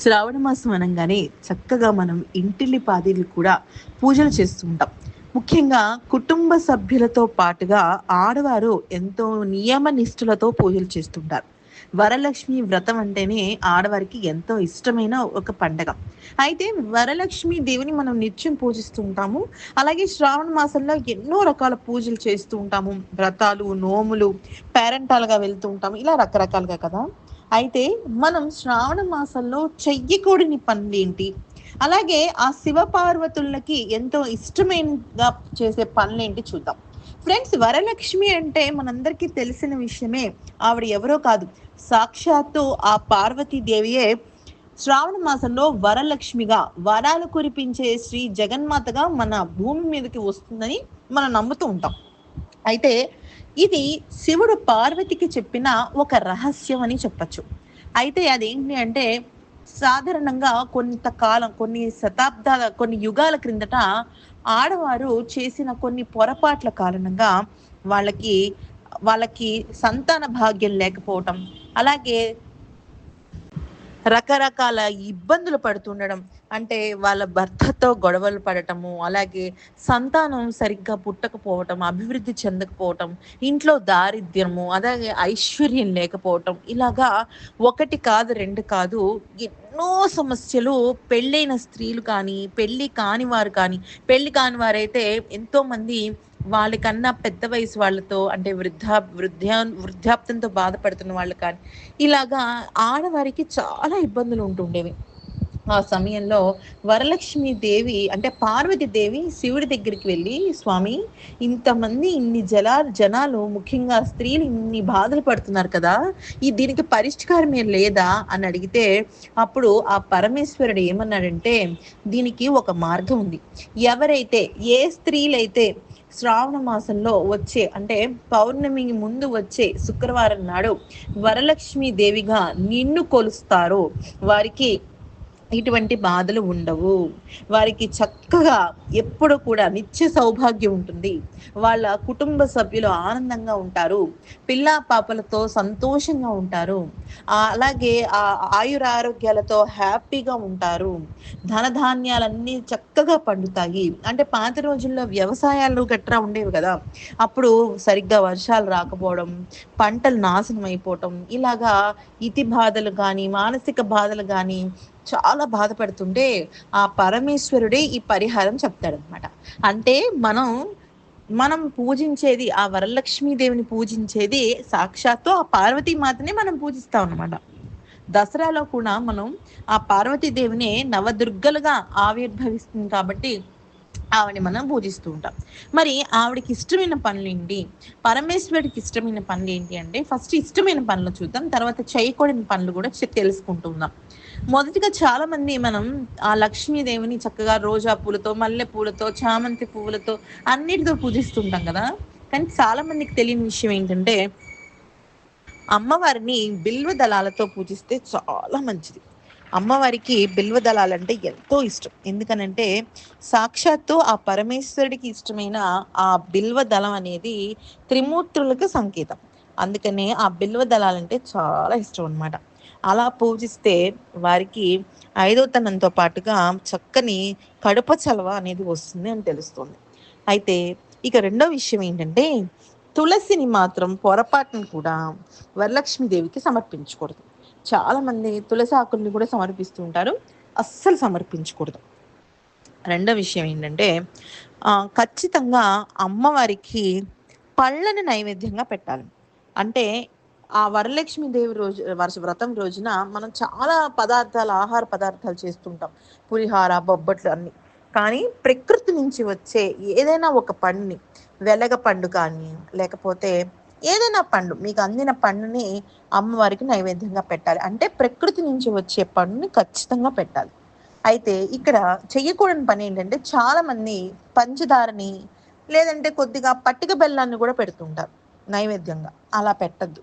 శ్రావణ మాసం అనగానే చక్కగా మనం ఇంటిల్లి పాదీలు కూడా పూజలు చేస్తూ ఉంటాం ముఖ్యంగా కుటుంబ సభ్యులతో పాటుగా ఆడవారు ఎంతో నియమ నిష్ఠులతో పూజలు చేస్తుంటారు. వరలక్ష్మి వ్రతం అంటేనే ఆడవారికి ఎంతో ఇష్టమైన ఒక పండగ. అయితే వరలక్ష్మి దేవిని మనం నిత్యం పూజిస్తూ ఉంటాము. అలాగే శ్రావణ మాసంలో ఎన్నో రకాల పూజలు చేస్తూ ఉంటాము. వ్రతాలు నోములు పేరెంటాలుగా వెళ్తూ ఉంటాము. ఇలా రకరకాలుగా కదా? అయితే మనం శ్రావణ మాసంలో చెయ్యకూడని పనులు ఏంటి? అలాగే ఆ శివ పార్వతులకి ఎంతో ఇష్టమైనగా చేసే పనులేంటి చూద్దాం. ఫ్రెండ్స్ వరలక్ష్మి అంటే మనందరికీ తెలిసిన విషయమే. ఆవిడ ఎవరో కాదు. సాక్షాత్తు ఆ పార్వతీదేవియే శ్రావణ మాసంలో వరలక్ష్మిగా వరాలు కురిపించే శ్రీ జగన్మాతగా మన భూమి మీదకి వస్తుందని మనం నమ్ముతూ ఉంటాం. అయితే ఇది శివుడు పార్వతికి చెప్పిన ఒక రహస్యం అని చెప్పచ్చు. అయితే అదేంటి అంటే సాధారణంగా కొంతకాలం కొన్ని శతాబ్దాల కొన్ని యుగాల క్రిందట ఆడవారు చేసిన కొన్ని పొరపాట్ల కారణంగా వాళ్ళకి వాళ్ళకి సంతాన భాగ్యం లేకపోవటం అలాగే రకరకాల ఇబ్బందులు పడుతుండడం. అంటే వాళ్ళ భర్తతో గొడవలు పడటము అలాగే సంతానం సరిగ్గా పుట్టకపోవటం అభివృద్ధి చెందకపోవటం ఇంట్లో దారిద్ర్యము అలాగే ఐశ్వర్యం లేకపోవటం ఇలాగా ఒకటి కాదు రెండు కాదు ఎన్నో సమస్యలు పెళ్ళైన స్త్రీలు కానీ పెళ్ళి కాని వారు కానీ పెళ్ళి కాని వారైతే ఎంతోమంది వాళ్ళకన్నా పెద్ద వయసు వాళ్ళతో అంటే వృద్ధా వృద్ధ్యా వృద్ధాప్తంతో బాధపడుతున్న వాళ్ళు కానీ ఇలాగా ఆడవారికి చాలా ఇబ్బందులు ఉంటుండేవి. ఆ సమయంలో వరలక్ష్మి దేవి అంటే పార్వతి దేవి శివుడి దగ్గరికి వెళ్ళి స్వామి ఇంతమంది ఇన్ని జలా జనాలు ముఖ్యంగా స్త్రీలు ఇన్ని బాధలు పడుతున్నారు కదా ఈ దీనికి పరిష్కారం ఏం లేదా? అని అడిగితే అప్పుడు ఆ పరమేశ్వరుడు ఏమన్నాడంటే దీనికి ఒక మార్గం ఉంది. ఎవరైతే ఏ స్త్రీలైతే శ్రావణ మాసంలో వచ్చే అంటే పౌర్ణమికి ముందు వచ్చే శుక్రవారం నాడు వరలక్ష్మి దేవిగా నిన్ను కొలుస్తారు. వారికి ఇటువంటి బాధలు ఉండవు. వారికి చక్కగా ఎప్పుడు కూడా నిత్య సౌభాగ్యం ఉంటుంది. వాళ్ళ కుటుంబ సభ్యులు ఆనందంగా ఉంటారు. పిల్ల పాపలతో సంతోషంగా ఉంటారు. అలాగే ఆ ఆయుర ఆరోగ్యాలతో హ్యాపీగా ఉంటారు. ధనధాన్యాలన్నీ చక్కగా పండుతాయి. అంటే పాత రోజుల్లో వ్యవసాయాలు గట్రా ఉండేవి కదా. అప్పుడు సరిగ్గా వర్షాలు రాకపోవడం పంటలు నాశనం అయిపోవటం ఇలాగా ఇతి బాధలు కానీ మానసిక బాధలు కానీ చాలా బాధపడుతుంటే ఆ పరమేశ్వరుడే ఈ పరిహారం చెప్తాడనమాట అంటే మనం మనం పూజించేది ఆ వరలక్ష్మీదేవిని పూజించేది సాక్షాత్తు ఆ పార్వతీ మాతనే మనం పూజిస్తాం అనమాట దసరాలో కూడా మనం ఆ పార్వతీదేవిని నవదుర్గలుగా ఆవిర్భవిస్తుంది కాబట్టి ఆవిడని మనం పూజిస్తూ ఉంటాం. మరి ఆవిడకి ఇష్టమైన పనులు ఏంటి? పరమేశ్వరుడికి ఇష్టమైన పనులు ఏంటి అంటే ఫస్ట్ ఇష్టమైన పనులు చూద్దాం తర్వాత చేయకూడని పనులు కూడా తెలుసుకుంటున్నాం మొదటిగా చాలా మంది మనం ఆ లక్ష్మీదేవిని చక్కగా రోజా పూలతో మల్లె పూలతో చామంతి పువ్వులతో అన్నిటితో పూజిస్తుంటాం కదా? కానీ చాలా మందికి తెలియని విషయం ఏంటంటే అమ్మవారిని బిల్వ దళాలతో పూజిస్తే చాలా మంచిది. అమ్మవారికి బిల్వ దళాలంటే ఎంతో ఇష్టం. ఎందుకనంటే సాక్షాత్తు ఆ పరమేశ్వరుడికి ఇష్టమైన ఆ బిల్వ దళం అనేది త్రిమూర్తులకు సంకేతం. అందుకనే ఆ బిల్వ దళాలంటే చాలా ఇష్టం అనమాట అలా పూజిస్తే వారికి ఐదోతనంతో పాటుగా చక్కని కడుప చలవ అనేది వస్తుంది అని తెలుస్తుంది. అయితే ఇక రెండో విషయం ఏంటంటే తులసిని మాత్రం పొరపాటును కూడా వరలక్ష్మీదేవికి సమర్పించకూడదు. చాలా మంది తులసి ఆకుల్ని కూడా సమర్పిస్తూ ఉంటారు. అస్సలు సమర్పించకూడదు. రెండో విషయం ఏంటంటే ఖచ్చితంగా అమ్మవారికి పళ్ళని నైవేద్యంగా పెట్టాలి. అంటే ఆ వరలక్ష్మి దేవి రోజు వర్ష వ్రతం రోజున మనం చాలా పదార్థాలు ఆహార పదార్థాలు చేస్తుంటాం. పులిహార బొబ్బట్లు అన్ని. కానీ ప్రకృతి నుంచి వచ్చే ఏదైనా ఒక పండుని వెలగ పండు కానీ లేకపోతే ఏదైనా పండు మీకు అందిన పండుని అమ్మవారికి నైవేద్యంగా పెట్టాలి. అంటే ప్రకృతి నుంచి వచ్చే పండుని ఖచ్చితంగా పెట్టాలి. అయితే ఇక్కడ చెయ్యకూడని పని ఏంటంటే చాలా మంది పంచదారని లేదంటే కొద్దిగా పట్టిక బెల్లాన్ని కూడా పెడుతుంటారు నైవేద్యంగా. అలా పెట్టద్దు.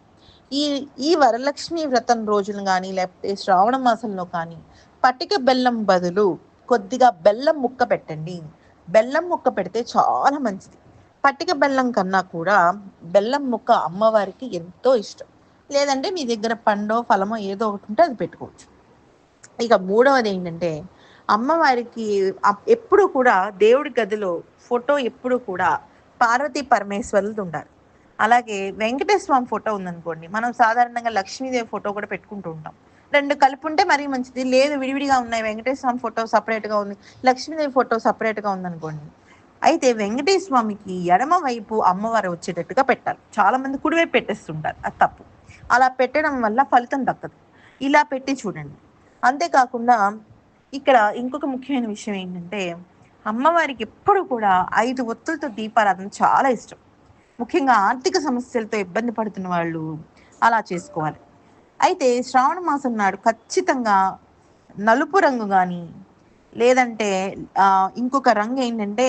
ఈ ఈ వరలక్ష్మి వ్రతం రోజులు కానీ లేకపోతే శ్రావణ మాసంలో కానీ పట్టిక బెల్లం బదులు కొద్దిగా బెల్లం ముక్క పెట్టండి. బెల్లం ముక్క పెడితే చాలా మంచిది. పట్టిక బెల్లం కన్నా కూడా బెల్లం ముక్క అమ్మవారికి ఎంతో ఇష్టం. లేదంటే మీ దగ్గర పండో ఫలమో ఏదో ఒకటి ఉంటే అది పెట్టుకోవచ్చు. ఇక మూడవది ఏంటంటే అమ్మవారికి ఎప్పుడు కూడా దేవుడి గదిలో ఫోటో ఎప్పుడు కూడా పార్వతీ పరమేశ్వరులది ఉండాలి. అలాగే వెంకటేశ్వర స్వామి ఫోటో ఉందనుకోండి మనం సాధారణంగా లక్ష్మీదేవి ఫోటో కూడా పెట్టుకుంటూ ఉంటాం. రెండు కలిపి ఉంటే మరీ మంచిది. లేదు విడివిడిగా ఉన్నాయి వెంకటేశ్వర స్వామి ఫోటో సపరేట్గా ఉంది లక్ష్మీదేవి ఫోటో సపరేట్గా ఉందనుకోండి అయితే వెంకటేశ్వర స్వామికి ఎడమ వైపు అమ్మవారు వచ్చేటట్టుగా పెట్టాలి చాలా మంది కుడివైపు పెట్టేస్తుంటారు. అది తప్పు. అలా పెట్టడం వల్ల ఫలితం దక్కదు. ఇలా పెట్టి చూడండి. అంతేకాకుండా ఇక్కడ ఇంకొక ముఖ్యమైన విషయం ఏంటంటే అమ్మవారికి ఎప్పుడు కూడా ఐదు ఒత్తులతో దీపారాధన చాలా ఇష్టం. ముఖ్యంగా ఆర్థిక సమస్యలతో ఇబ్బంది పడుతున్న వాళ్ళు అలా చేసుకోవాలి. అయితే శ్రావణ మాసం నాడు ఖచ్చితంగా నలుపు రంగు కానీ లేదంటే ఇంకొక రంగు ఏంటంటే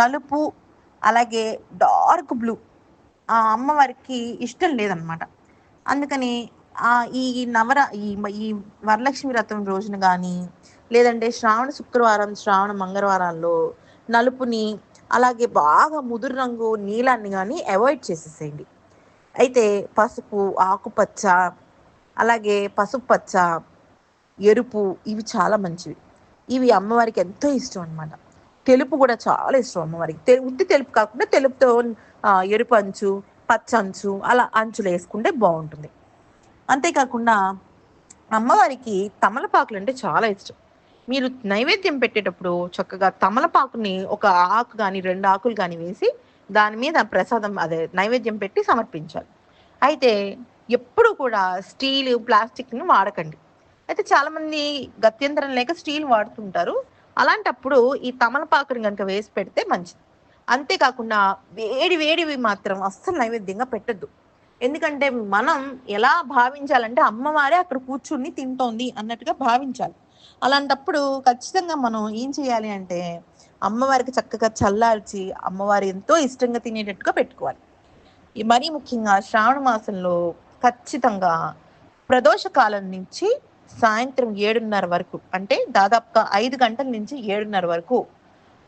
నలుపు అలాగే డార్క్ బ్లూ. ఆ అమ్మవారికి ఇష్టం లేదనమాట అందుకని ఈ నవర ఈ ఈ వరలక్ష్మి వ్రతం రోజున కానీ లేదంటే శ్రావణ శుక్రవారం శ్రావణ మంగళవారాల్లో నలుపుని అలాగే బాగా ముదురు రంగు నీలాన్ని కానీ అవాయిడ్ చేసేసేయండి. అయితే పసుపు ఆకుపచ్చ అలాగే పసుపు పచ్చ ఎరుపు ఇవి చాలా మంచివి. ఇవి అమ్మవారికి ఎంతో ఇష్టం అనమాట తెలుపు కూడా చాలా ఇష్టం అమ్మవారికి. తెలు ఉత్తి తెలుపు కాకుండా తెలుపుతో ఎరుపు అంచు పచ్చ అంచు అలా అంచులు వేసుకుంటే బాగుంటుంది. అంతేకాకుండా అమ్మవారికి తమలపాకులు అంటే చాలా ఇష్టం. మీరు నైవేద్యం పెట్టేటప్పుడు చక్కగా తమలపాకుని ఒక ఆకు కానీ రెండు ఆకులు కానీ వేసి దాని మీద ప్రసాదం అదే నైవేద్యం పెట్టి సమర్పించాలి. అయితే ఎప్పుడు కూడా స్టీల్ ప్లాస్టిక్ని వాడకండి. అయితే చాలా మంది గత్యంతరం లేక స్టీల్ వాడుతుంటారు. అలాంటప్పుడు ఈ తమలపాకుని కనుక వేసి పెడితే మంచిది. అంతేకాకుండా వేడి వేడివి మాత్రం అస్సలు నైవేద్యంగా పెట్టద్దు. ఎందుకంటే మనం ఎలా భావించాలంటే అమ్మవారే అక్కడ కూర్చుని తింటోంది అన్నట్టుగా భావించాలి. అలాంటప్పుడు ఖచ్చితంగా మనం ఏం చేయాలి అంటే అమ్మవారికి చక్కగా చల్లార్చి అమ్మవారు ఎంతో ఇష్టంగా తినేటట్టుగా పెట్టుకోవాలి. ఈ మరీ ముఖ్యంగా శ్రావణ మాసంలో ఖచ్చితంగా ప్రదోష కాలం నుంచి సాయంత్రం ఏడున్నర వరకు అంటే దాదాపుగా ఐదు గంటల నుంచి ఏడున్నర వరకు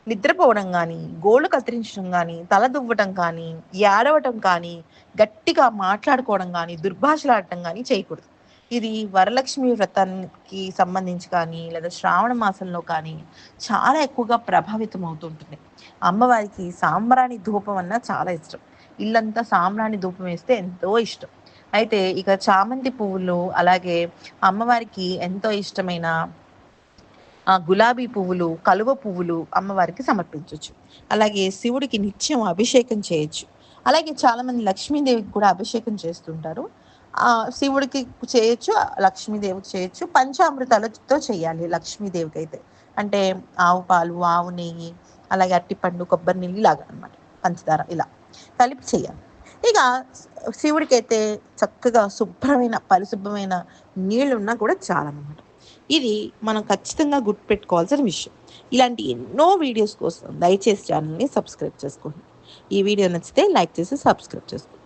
నిద్రపోవడం కానీ గోళ్ళు కత్తిరించడం కానీ తల దువ్వటం కానీ ఏడవటం కానీ గట్టిగా మాట్లాడుకోవడం కానీ దుర్భాషలాడటం కానీ చేయకూడదు. ఇది వరలక్ష్మి వ్రతానికి సంబంధించి కానీ లేదా శ్రావణ మాసంలో కానీ చాలా ఎక్కువగా ప్రభావితం అవుతుంటుంది. అమ్మవారికి సాంబ్రాణి ధూపం అన్న చాలా ఇష్టం. ఇల్లంతా సాంబ్రాణి ధూపం వేస్తే ఎంతో ఇష్టం. అయితే ఇక చామంతి పువ్వులు అలాగే అమ్మవారికి ఎంతో ఇష్టమైన గులాబీ పువ్వులు కలువ పువ్వులు అమ్మవారికి సమర్పించవచ్చు అలాగే శివుడికి నిత్యం అభిషేకం చేయొచ్చు. అలాగే చాలామంది లక్ష్మీదేవికి కూడా అభిషేకం చేస్తుంటారు. శివుడికి చేయొచ్చు లక్ష్మీదేవికి చేయొచ్చు పంచామృతాలతో చేయాలి లక్ష్మీదేవికి అయితే. అంటే ఆవు పాలు ఆవు నెయ్యి అలాగే అట్టిపండు కొబ్బరి నీళ్ళు ఇలాగా అనమాట పంచదార ఇలా కలిపి చేయాలి. ఇక శివుడికి అయితే చక్కగా శుభ్రమైన పరిశుభ్రమైన నీళ్ళు ఉన్నా కూడా చాలా అన్నమాట ఇది మనం ఖచ్చితంగా గుర్తుపెట్టుకోవాల్సిన విషయం. ఇలాంటి ఎన్నో వీడియోస్ కోసం దయచేసి ఛానల్ని సబ్స్క్రైబ్ చేసుకోండి. ఈ వీడియో నచ్చితే లైక్ చేసి సబ్స్క్రైబ్ చేసుకోండి.